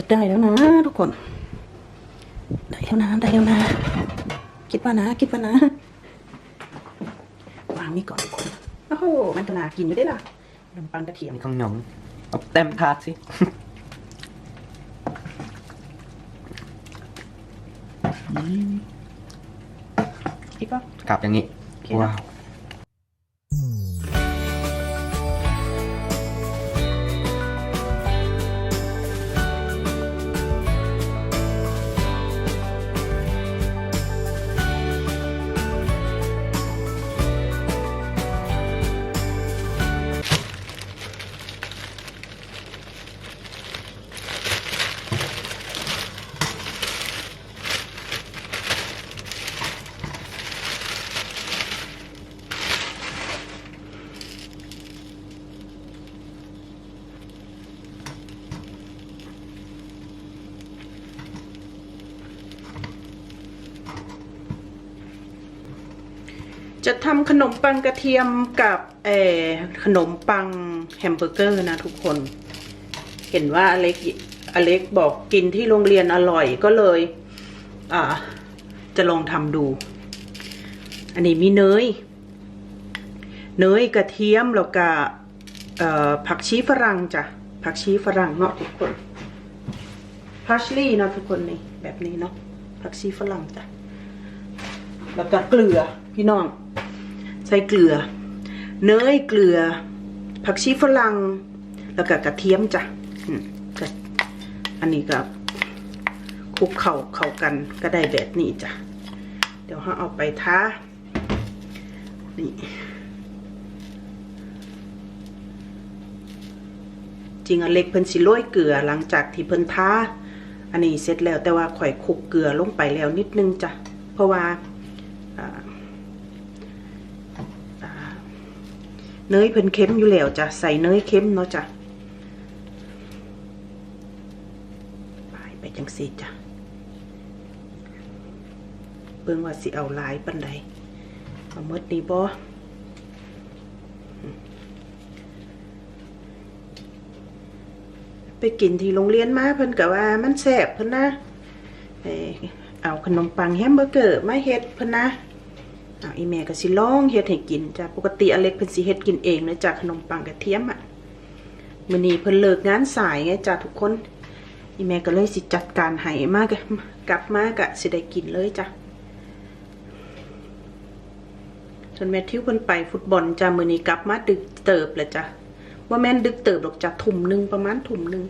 จะได้แล้วนะ ทุกคน ได้แล้วนะได้แล้วนะ คิดว่านะ คิดว่านะ วางนี่ก่อนทุกคนโอ้โหมันก็น่ากินอยู่ได้ล่ะขนมปังกระเทียมมีข้างหนองเอาเต็มถาดสิคิดว่ากลับอย่างนี้โอเคนะว้าว จะทำขนมปังกระเทียมกับเอขนมปังแฮมเบอร์เกอร์นะทุกคน เห็นว่าอเล็กอเล็กบอกกินที่โรงเรียนอร่อยก็เลยอ่าจะลองทำดู อันนี้มีเนย เนยกระเทียมแล้วก็ผักชีฝรั่งจ้ะผักชีฝรั่งเนาะทุกคนพาชลี่เนาะทุกคนนี่แบบนี้เนาะผักชีฝรั่งจ้ะ แล้วก็เกลือพี่น้อง ใส่เกลือ เนยเกลือ ผักชีฝรั่งแล้วก็กระเทียมจ้ะอันนี้ก็คลุกเข่าเข้ากันก็ได้แบบนี้จ้ะ เดี๋ยวเราเอาไปท้า นี่จริงอันเล็กเพิ่นสิโรยเกลือหลังจากที่เพิ่นท้า อันนี้เสร็จแล้วแต่ว่าข่อยคลุกเกลือลงไปแล้วนิดนึงจ้ะ เพราะว่า เนยเพิ่นเค็มอยู่แล้วจ้ะใส่เนยเค็มเนาะจ้ะไปไปจังสีจ้ะเบิ่งว่าสิเอาลายปันใดเอามดนี่บ่ไปกินที่โรงเรียนมาเพิ่นก็ว่ามันแซ่บเพิ่นนะเอาขนมปังแฮมเบอร์เกอร์มาเฮ็ดเพิ่นนะ อาอีแม่ก็สิลองเฮ็ดให้กินจ้ะปกติอเล็กเพิ่นสิเฮ็ดกินเองเลยจ้ะขนมปังกระเทียมอะมื้อนี้เพิ่นเลิกงานสายไงจ้ะทุกคนอีแม่ก็เลยสิจัดการให้มากกลับมาก็สิได้กินเลยจ้ะจนแมทธิวเพิ่นไปฟุตบอลจ้ะมื้อนี้กลับมาดึกเติบเลยจ้ะว่าแม่นดึกเติบหรอกจ้ะทุ่มหนึงประมาณทุ่มหนึง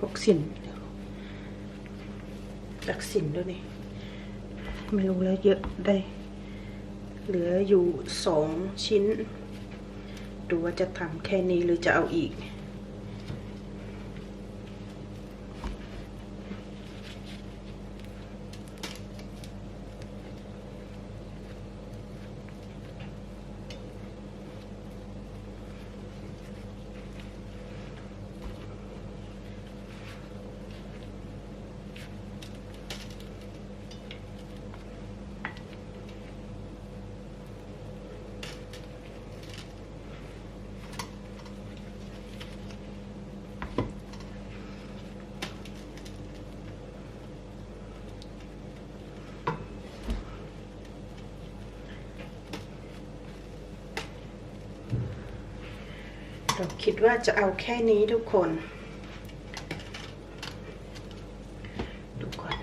หกสินตักสินด้วยนี่ไม่รู้แล้วเยอะได้ เหลืออยู่สองชิ้น ดูว่าจะทำแค่นี้หรือจะเอาอีก เราคิดว่าจะเอาแค่นี้ทุกคน ดูก่อน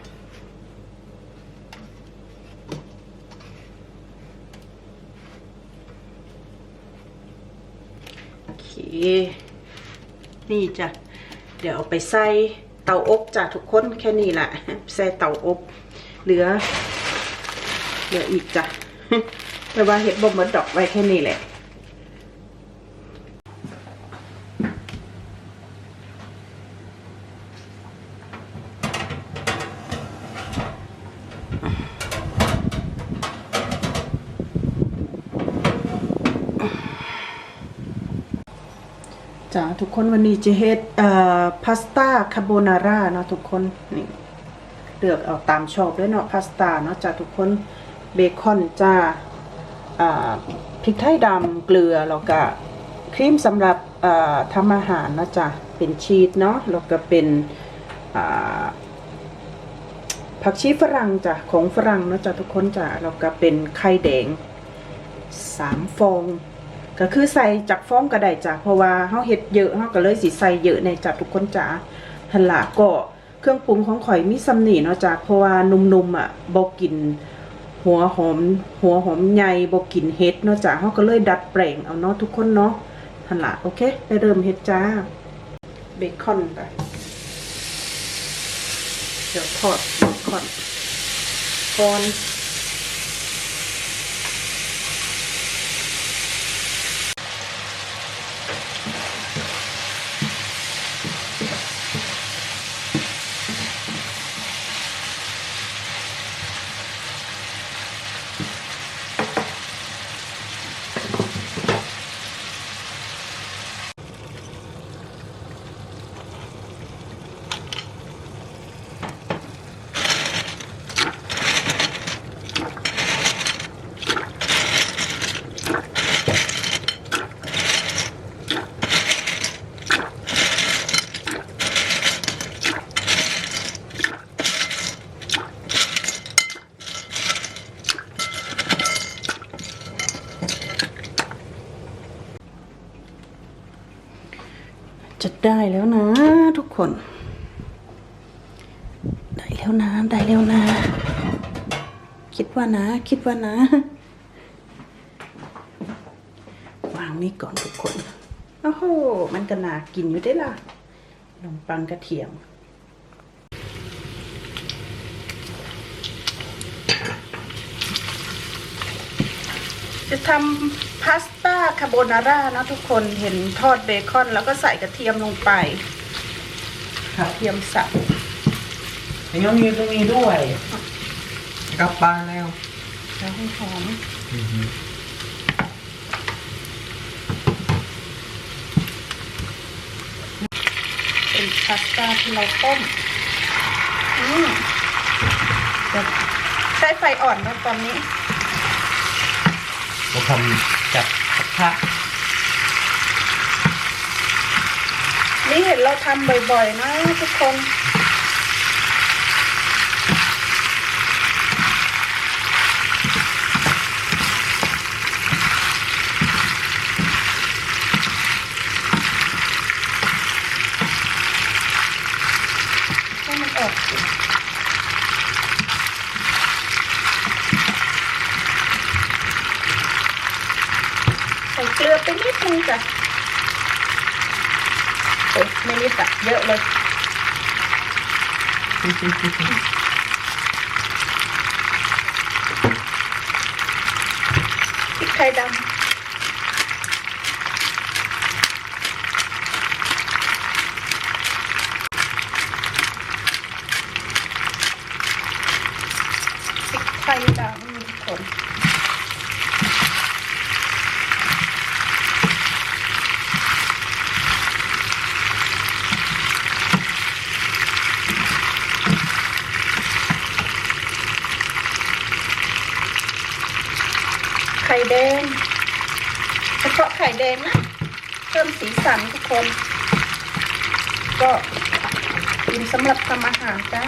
โอเค นี่จ้ะ เดี๋ยวเอาไปใส่เตาอบจ้ะทุกคนแค่นี้แหละใส่เตาอบ เหลือ เหลืออีกจ้ะแต่ว่าเห็ดบ่มดดอกไว้แค่นี้แหละ ทุกคนวันนี้จะเฮ็ดเอ่อพาสต้าคาโบนาร่าเนาะทุกคนนี่เลือกเอาตามชอบด้วยเนาะพาสต้าเนาะจ้าทุกคนเบคอนจ้าอ่าพริกไทยดำเกลือแล้วก็ครีมสำหรับทำอาหารเนาะจ้าเป็นชีสเนาะแล้วก็เป็นผักชีฝรั่งจ้ะของฝรั่งเนาะจ้าทุกคนจ้าแล้วก็เป็นไข่แดงสามฟอง ก็คือใส่จากฟ้องก็ได้จ้ะเพราะว่าเฮาเฮ็ดเยอะเฮาก็เลยสิใส่เยอะในจ้ะทุกคนจ้ะหั่นล่ะก็เครื่องปรุงของข่อยมีซำนีเนาะจ้ะเพราะว่านุ่มๆอะบ่กิน หัวหอม หัวหอมใหญ่บ่กินเฮ็ดเนาะจ้ะเฮาก็เลยดัดแปลงเอาเนาะทุกคนเนาะหั่นล่ะโอเค ไปเริ่มเฮ็ดจ้า เบคอนไปเดี๋ยวทอดเบคอนก่อน จะได้แล้วนะ ทุกคน ได้แล้วนะ ได้แล้วนะ คิดว่านะ คิดว่านะ วางนี่ก่อนทุกคนโอ้โหมันก็น่ากินอยู่ได้ล่ะขนมปังกระเทียมจะทำพาส คาโบนาร่านะทุกคนเห็นทอดเบคอนแล้วก็ใส่กระเทียมลงไปกระเทียมสับยังต้องมีตรงนี้ด้วยกลับบ้านแล้วแล้วให้หอมเป็นพาสต้าที่เราต้มอืมเดี๋ยวใช้ไฟอ่อนนะตอนนี้เราทำจา กกระทะนี่เห็นเราทำบ่อยๆนะทุกคน ให้มันออกสิใส่เกลือ ไปนิดนึงจ้ะโอ้ไม่นิดอะเยอะเลยพริกไทยดำพริกไทยดำคนไข่แด ง เฉพาะไข่แดงนะ เพิ่มสีสันทุกคน ก็กินสำหรับทำอาหารจ้า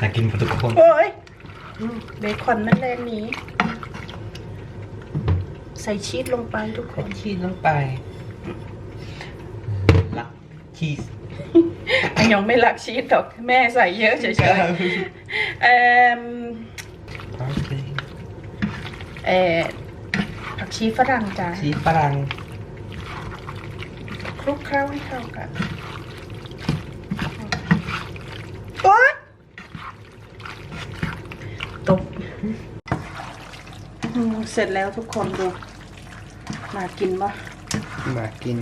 อยา กกินกับทุกคนโอ้ยอืมเบคอนมันแรงหนี้ ใส่ชีสลงไปทุกคน ชีสลงไปลักชีสยังไม่รักชีสหรอกแม่ใส่เยอะเฉยๆเอ่มเอ่อผักชีฝรั่งจ้าชีสฝรั่งคลุกเคล้าให้เข้ากันโอ๊ย ตบอืมเสร็จแล้วทุกคนดูน่ากินปะมากิน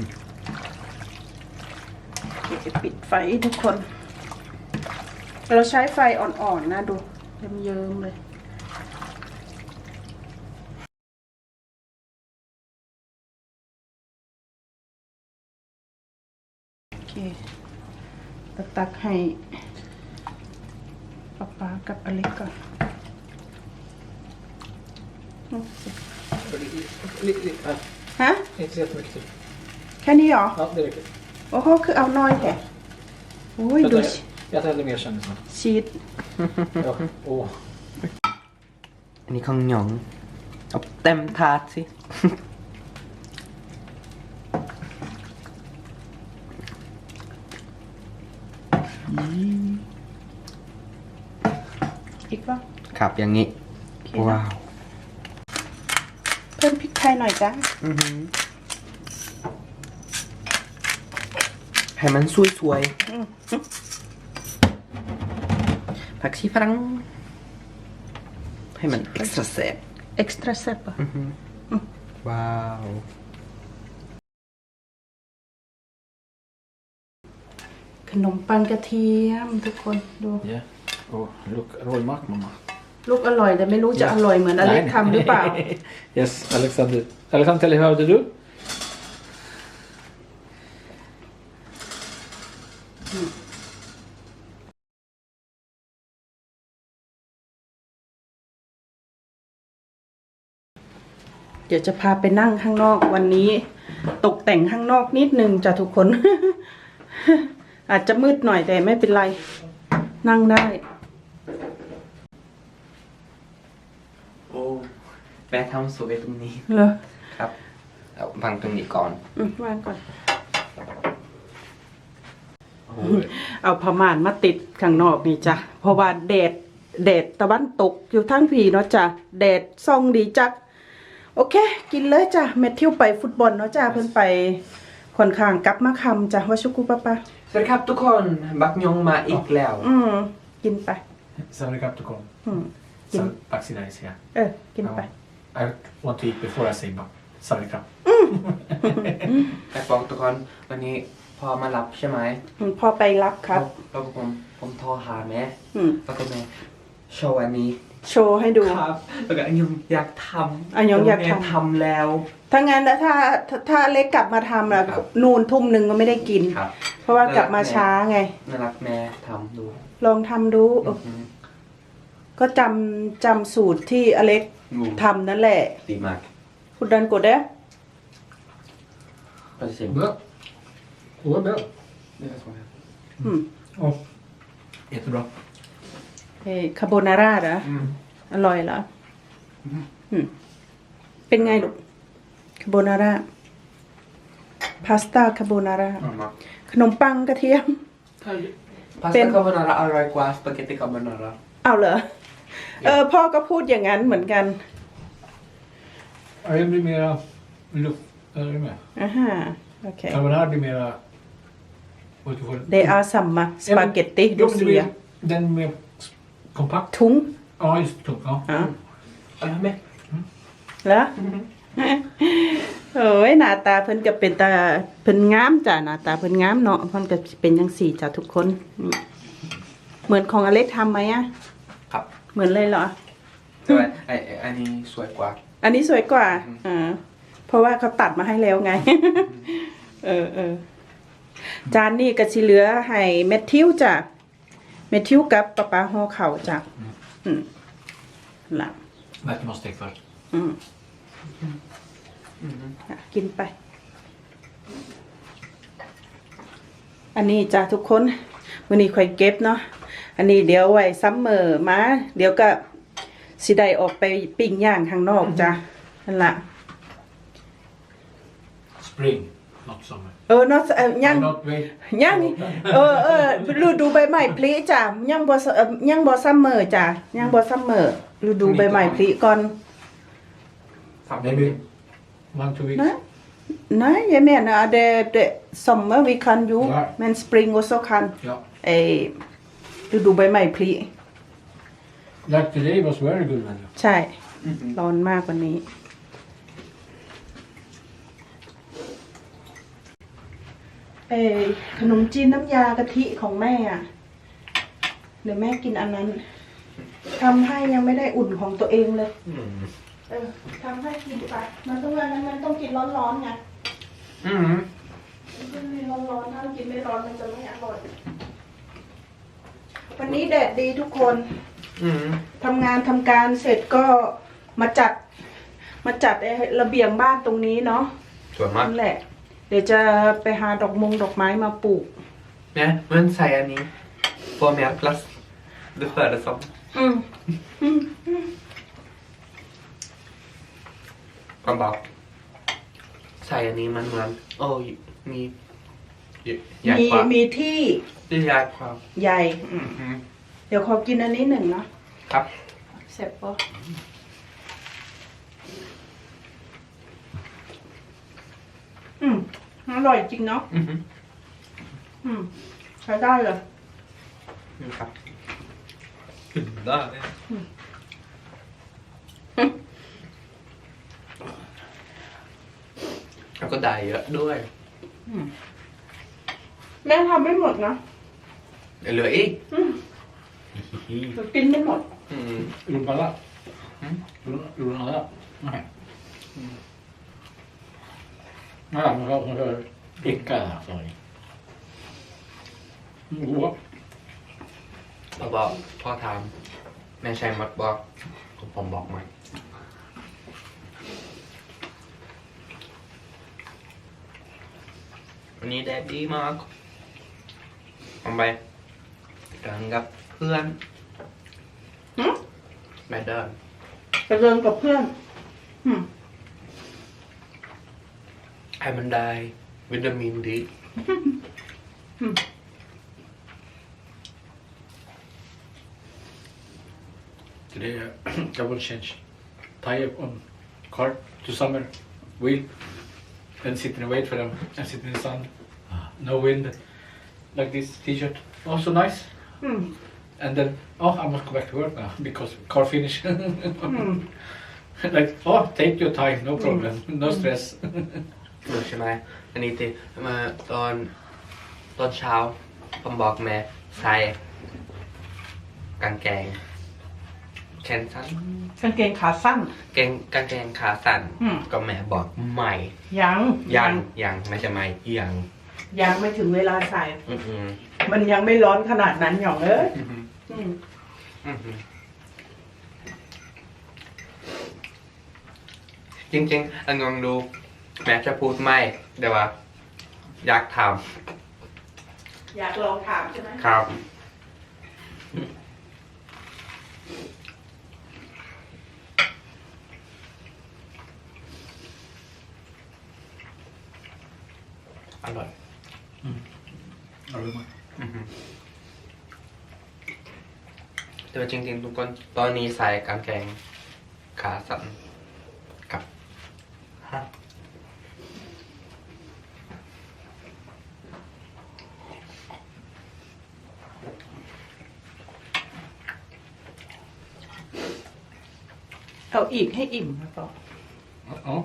โอเคปิดไฟทุกคน เราใช้ไฟอ่อนๆนะดูเยิ้มๆเลยโอเคตักตักให้ป๊าป๊ากับอเล็กก่อนอืม ฮะ Inte jättemycket till. แค่นี้เหรอ Ja, det räcker. โอ้โหคือเอาน้อยแค่โอ้ยดู Vänta, jag tar hellre mer kändisar. ชีส Ja. Åh. อันนี้ของหยองเอาเต็มถาดสิ อีกป่ะครับอย่างนี้ โอเคว้านะวเพิ่มพริกไท ยหน่อยจ้าอือหือให้มันสวยๆผักชีฝรั่งให้มันเอ็กซ์ตร้าแซ่บเอ็กซ์ตร้าแซ่บอะอือหือว้าวขนมปังกระเทียมทุกคนดู Ja. Och look, rågmark mamma. ลูกอร่อยแต่ไม่รู้จะอร่อยเหมือนอเล็กทำหรือเปล่า yes, Alexander. Alexander, tell me how to do. เดี๋ยวจะพาไปนั่งข้างนอกวันนี้ ตกแต่งข้างนอกนิดนึงจ้ะทุกคน อาจจะมืดหน่อยแต่ไม่เป็นไร นั่งได้ โอ้ แม่ทำสวยตรงนี้เหรอครับเอาวางตรงนี้ก่อนอืมวางก่อน โอ้โหเอาผ้าม่านมาติดข้างนอกนี่จ้ะ เพราะว่าแดดแดดตะวันตกอยู่ทั้งผีเนาะจ้ะ แดดส่องดีจัก โอเค กินเลยจ้ะเมททิวไปฟุตบอลเนาะจ้ะเพิ่นไปค่อนข้างกลับมาคำจ้ะว่าชุกุปะปะ สวัสดีครับทุกคนบักยงมาอีกแล้ว อืมกินไป Savarikap to come. อืม Kim. Sa- Vaccination. yeah. เออ กินไป I want to eat before I say back. Savarikap. แต่บอกทุกคนวันนี้พอมารับใช่ไหมอืมพอไปรับครับ แล้วผมผมโทรหาแม่อืม แล้วก็แม่โชว์อันนี้โชว์ให้ดู ครับแล้วก็อันยงอยากทำอันยงอยากทำ แม่ทำแล้ว ถ้างั้นแล้วถ้าถ้าถ้าเล็กกลับมาทำแล้วครับ นูนทุ่มหนึ่งก็ไม่ได้กิน ครับ เพราะว่ากลับมาช้าไง น่ารักแม่ทำดูลองทำดู อือหือ ก็จำจำสูตรที่อเล็กงูทำนั่นแหละ ดีมากคุณดันกดได้ก็จะเสียง Bra. Åh, bra. อืม Åh. Jättebra. เฮ้คาโบนาร่าเหรออืมอร่อยเหรออืมเป็นไงลูกคาโบนาร่าพาสต้าคาโบนาร่ามากขนมปังกระเทียมพาสเป็ต้านคาโบนาร่าอร่อยกว่าสปาเกตตีคาโบนาร่าเอาเหรอ เออพ่อก็พูดอย่างนั้นเหมือนกัน Ja, det blir mera luft. Är du med? อ่าฮะโอเค Carbonara blir mera... Vad du får- Det är samma spaghetti Jo, du men det blir, ser. den är mer kompakt. ทุ้ง Ja, just tungt. Ja. อะอร่อยไหมแล้วโอ้ยหน้าตาเพิ่นก็เป็นตาเพิ่นงามจ้ะหน้าตาเพิ่นงามเนาะเพิ่นก็เป็นจังสี่จ้ะทุกคนอืมเหมือนของอเล็กทำไหมอะครับ เหมือนเลยเหรอ แต่ว่าไอไอ้อันนี้สวยกว่า อันนี้สวยกว่า อ่า เพราะว่าเขาตัดมาให้แล้วไง เออเออจานนี้ก็สิเหลือให้แมทธิวจ้ะแมทธิวกับป๊าป๊าห่อเข่าวจ้ะ อืมล่ะ Märker man stekt först. อืมอะกินไป อันนี้จ้ะทุกคนวันนี้ค่อยเก็บเนาะ อันนี้เดี๋ยวไว้ซัมเมอร์มาเดี๋ยวก็สิได้ออกไปปิ้งย่างข้างนอกจ้ะนั่นละ Spring, not summer. เออเนาะเอ่อยัง Not wait. ยังเออเออฤดูใบไม้ผลิจ้ะยังบ่เอ่อยังบ่ซัมเมอร์จ้ะยังบ่ซัมเมอร์ฤดูใบไม้ผลิก่อน Maybe one, two weeks. Nej, nej, jag menar det, det sommar vi kan ju, Ja. men spring också kan Ja. eh, ฤดูใบไม้ผลิ Like today was very good weather. ใช่ ร้อนมากวันนี้ เออขนมจีนน้ำยากะทิของแม่อะเดี๋ยวแม่กินอันนั้นทำให้ยังไม่ได้อุ่นของตัวเองเลยอืมเออทำให้กินไป มันต้องวันนั้นมันต้องกินร้อนๆไงอืมมันต้องกินร้อนๆถ้ากินไม่ร้อนมันจะไม่อร่อย วันนี้แดดดีทุกคนอืมทำงานทำการเสร็จก็มาจัด มาจัดไอ้ระเบียงบ้านตรงนี้เนาะสวยมากนั่นแหละ เดี๋ยวจะไปหาดอกมงดอกไม้มาปลูก เนี่ยมันใส่อันนี้ for me plus ดูเปิดแล้วซ้อมอืมอืมอืมก็บอกใส่อันนี้มันเหมือนโอ้ยมี ใหญ่มีกว่ามีที่ที่ใหญ่กว่าใหญ่อืมอืมเดี๋ยวขอกินอันนี้หนึ่งเนาะครับ เสร็จปะอืมอร่อยจริงเนาะอือฮึอืมใช้ได้เลย นี่ครับได้แล้วก็ได้เยอะด้วย แม่ทำไม่หมดนะเดี๋ยวเหลืออีกอืมเดี๋ยวกินไม่หมด อืม Rumpala. Mm. Rumpala. Nej. Ja, man hör, man hör icka där. Sorry. God. พอบอกพ่อถามแม่ใช้มัดบอกผมบอกมาวันนี้แดดดีมาก ผมไปเดินกับเพื่อนหืมไปเดินไปเดินกับเพื่อนอืมให้มันได้วิตามินดี Today uh, I will change tire on car to summer wheel and sit and wait for them and sit in the sun. No wind. Like this t-shirt. Also nice. อืม And then oh I must go back to work now because car finish. อืม like oh take your time, no problem, no stress. รู้ใช่ไหมอันนี้ติมาตอนตอนเช้าผมบอกแม่ใส่กางเกงแขนสั้นกางเกงขาสั้น เกงกางเกงขาสั้นอืม ก็แม่บอกใหม่ยัง ยังยังไม่ใช่ไหมยัง ยังไม่ถึงเวลาใส่ อืมอืมมันยังไม่ร้อนขนาดนั้นหยองเอ้ยอืมอืมอืมอืมจริงๆอันงงดู แม่จะพูดไม่แต่ว่า อยากถามอยากลองถามใช่ไหมครับ อร่อย Aroma. อือฮึแต่ว่าจริงๆทุกคนตอนนี้ใส่กางเกงขาสั้นกับฮะเอาอีกให้อิ่มแล้วก็ Ja.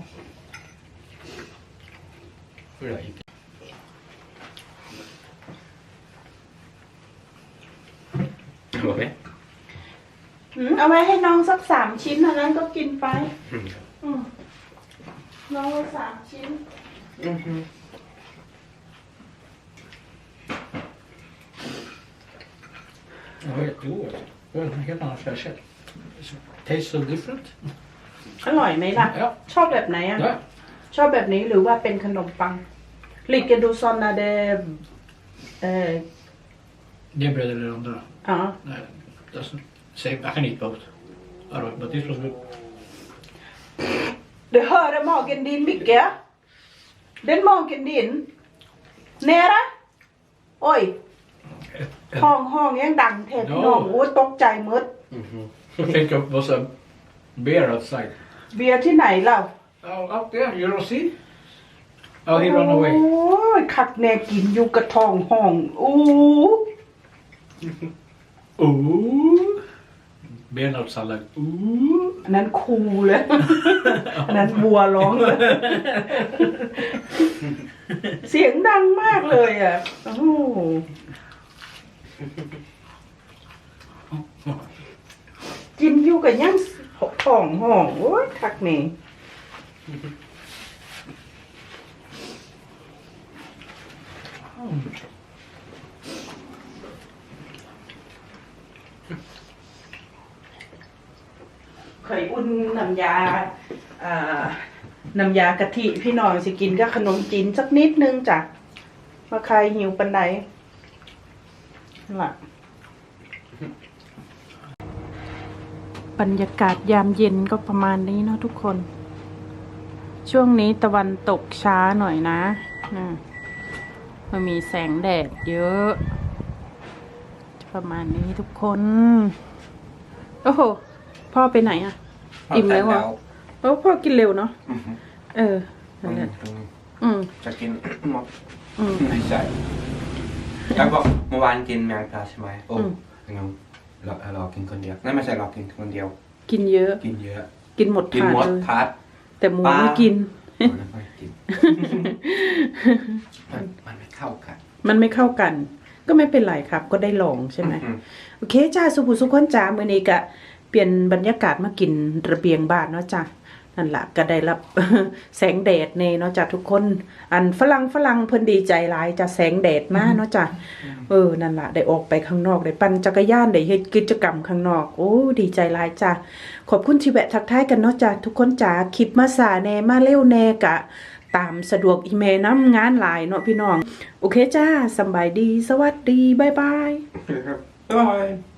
เหลืออีก หมดไหมอืมเอาไว้ให้น้องสักสามชิ้นเท่านั้นก็กินไป อืมอืมน้องไว้สามชิ้นอือฮึ Ja, jo, det var en helt annan fräschhet. Tastes so different. อร่อยไหมล่ะ Ja. ชอบแบบไหนอะ Ja. ชอบแบบนี้หรือว่าเป็นขนมปังลิกเกดูซอนนาเดเออ Det är bröd eller andra. อ๋อ Nej, doesn't same. I can eat both. Alright, but this was good. Det hör magen din mycket. Den magen din. Nära. Oj. ห้องห้องยังดังแทนพี่น้องโอ้ยตกใจหมดอือฮึ I think it was a bear outside. เบียร์ที่ไหนเล่า Oh, out there, you don't see? Oh, he ran away. โอ้ยคักแน่กินอยู่กระทองห้อง อู้ Ooh. Bernhard sallad. Ooh. อันนั้นคูเลย อันนั้นบัวร้องเลย เสียงดังมากเลยอะ โอ้โหกินอยู่กับย่างห่องห่องโอ้ยคักนี่เค ยอุ่นน้ำยาน้ำยากะทิพี่น้องสิกินกับขนมจีนสักนิดนึงจ้ะมาใครหิวปันใดนั่นล่ะบรรยากาศยามเย็นก็ประมาณนี้เนาะทุกคน ช่วงนี้ตะวันตกช้าหน่อยนะอ่ามันมีแสงแดดเยอะ ประมาณนี้ทุกคน โอ้โห พ่อไปไหนอะอิ่มแล้วเหรอโอ้พ่อกินเร็วเนาะอือฮึเออนั่นแหละตรงนี้อืมจะกินหมดอืม ไม่ใช่แล้วบอกเมื่อวานกินแมงปลาใช่ไหมโอ้อืมงั้นเราเรากินคนเดียวนั่นไม่ใช่เรากินคนเดียว กินเยอะ กินเยอะกินหมดกินถาดหมดเลยทาดแต่หมูปลา ไม่กินไม่ค่อยกินมันมันไม่เข้ากันมันไม่เข้ากัน ก็ไม่เป็นไรครับ ก็ได้ลองใช่ไหม อืมโอเคจ้าสุภุสุขคนจ้ามื้อนี้ก็ เปลี่ยนบรรยากาศมากินระเบียงบ้านเนาะจ้านั่นละก็ได้รับแสงแดดเน่เนาะจ้าทุกคน อันฝรั่งฝรั่งเพิ่นดีใจหลายจ้าแสงแดดมาเนาะจ้าเออนั่นละได้ออกไปข้างนอกได้ปั่นจักรยานได้เฮ็ดกิจกรรมข้างนอกโอ้ดีใจหลายจ้าขอบคุณที่แวะทักทายกันเนาะจ้าทุกคนจ้าคลิปมาสาแหน่มาเร็วแหน่กะ ตามสะดวกอีเมลน้ำงานหลายเนาะพี่น้อง โอเคจ้าสำบายดีสวัสดีบ๊ายบายบ๊ายบาย